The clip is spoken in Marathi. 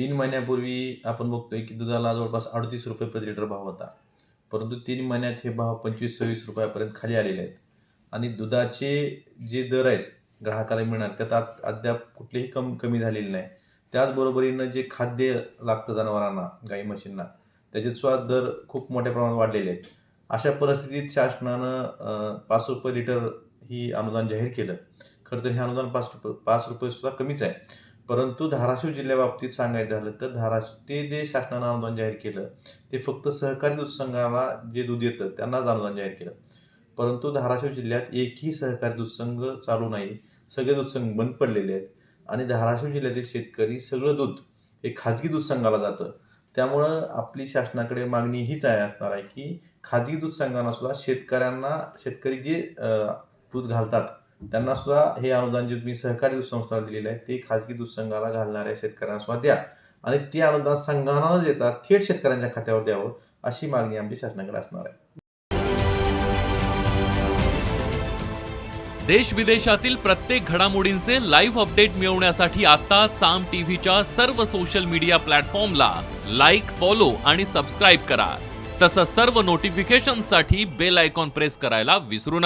तीन महिन्यापूर्वी आपण बघतोय की दुधाला जवळपास अडतीस रुपये प्रति लिटर भाव होता. परंतु तीन महिन्यात हे भाव पंचवीस सव्वीस रुपयापर्यंत खाली आलेले आहेत. आणि दुधाचे जे दर आहेत ग्राहकाला मिळणार त्यात आत- अद्याप कुठलीही कम कमी झालेली नाही. त्याचबरोबरीनं जे खाद्य लागतं जनावरांना गाई म्हशींना त्याचे सुद्धा दर खूप मोठ्या प्रमाणात वाढलेले आहेत. अशा परिस्थितीत शासनानं पाच रुपये लिटर ही अनुदान जाहीर केलं. खरं तर हे अनुदान पाच रुपये पाच रुपये सुद्धा कमीच आहे. परंतु धाराशिव जिल्ह्याबाबतीत सांगायचं झालं तर धाराशिव ते जे शासनानं अनुदान जाहीर केलं ते फक्त सहकारी दूध संघाला जे दूध येतं त्यांनाच अनुदान जाहीर केलं. परंतु धाराशिव जिल्ह्यात एकही सहकारी दूध संघ चालू नाही. सगळे दूध संघ बंद पडलेले आहेत. आणि धाराशिव जिल्ह्यातील शेतकरी सगळं दूध हे खाजगी दूध संघाला जातं. त्यामुळं आपली शासनाकडे मागणी हीच आहे असणार आहे की खाजगी दूध संघांना सुद्धा शेतकऱ्यांना शेतकरी जे दूध घालतात त्यांना सुद्धा हे अनुदान जे तुम्ही सहकारी दूध संस्थाला दिलेलं आहे ते खाजगी दूध संघाला घालणाऱ्या शेतकऱ्यांना सुद्धा द्या. आणि ते अनुदान संघांना न देता थेट शेतकऱ्यांच्या खात्यावर द्यावं अशी मागणी आमची शासनाकडे असणार आहे. देश विदेशातील प्रत्येक घडामोडींचे लाईव्ह अपडेट मिळवण्यासाठी आता साम टीव्हीच्या सर्व सोशल मीडिया प्लॅटफॉर्मला लाईक फॉलो आणि सबस्क्राईब करा. तसंच सर्व नोटिफिकेशनसाठी बेल आयकॉन प्रेस करायला विसरू नका.